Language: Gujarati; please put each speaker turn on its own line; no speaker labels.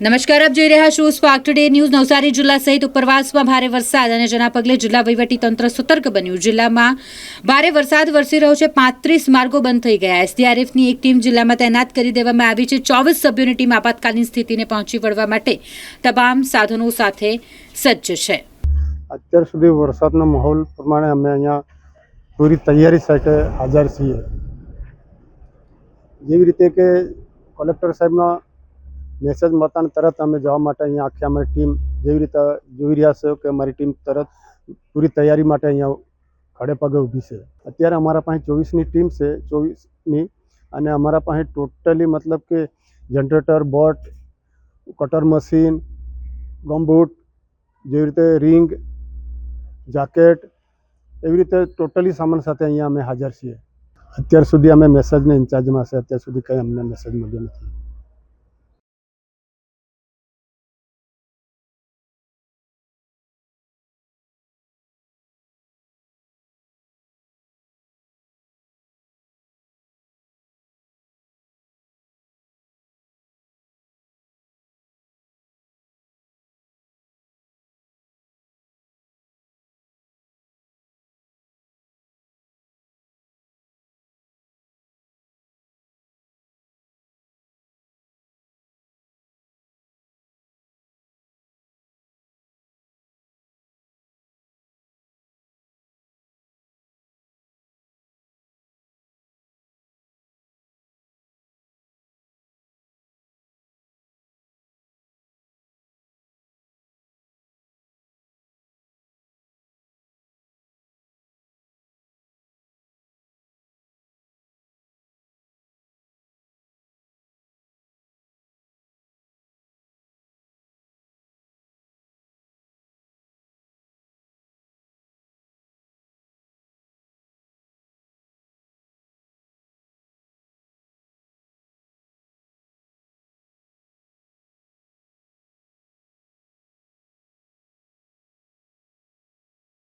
નમસ્કાર, આપ જોઈ રહ્યા છો સ્પાર્ક ટુડે ન્યૂઝ. નવસારી જિલ્લા સહિત ઉપરવાસમાં ભારે વરસાદ અને જેના પગલે જિલ્લા તંત્ર સતર્ક બન્યું. જિલ્લામાં ભારે વરસાદ વરસી રહ્યો છે. પાંત્રીસ માર્ગો બંધ થઈ ગયા. એસડીઆરએફની એક ટીમ જિલ્લામાં તૈનાત કરી દેવામાં આવી છે. ચોવીસ સભ્યોની ટીમ આપાતકાલીન સ્થિતિને પહોંચી વળવા માટે તમામ સાધનો સાથે સજ્જ છે.
અત્યાર સુધી વરસાદનો માહોલ પ્રમાણે અમે અહીંયા પૂરી તૈયારી સાથે હાજર છીએ. જેવી રીતે કે કલેક્ટર સાહેબના મેસેજ મળતા તરત અમે જવા માટે અહીંયા આખી અમારી ટીમ જેવી રીતે જોઈ રહ્યા છો કે અમારી ટીમ તરત પૂરી તૈયારી માટે અહીંયા ખડે પગે ઊભી છે. અત્યારે અમારા પાસે ચોવીસની ટીમ છે, ચોવીસની, અને અમારા પાસે ટોટલી મતલબ કે generator, boat, cutter machine, gumboot, જેવી રીતે રિંગ, જાકેટ, એવી રીતે ટોટલી સામાન સાથે અહીંયા અમે હાજર છીએ. અત્યાર સુધી અમે મેસેજને ઇન્ચાર્જમાં છે, અત્યાર સુધી કંઈ અમને મેસેજ મળ્યો નથી.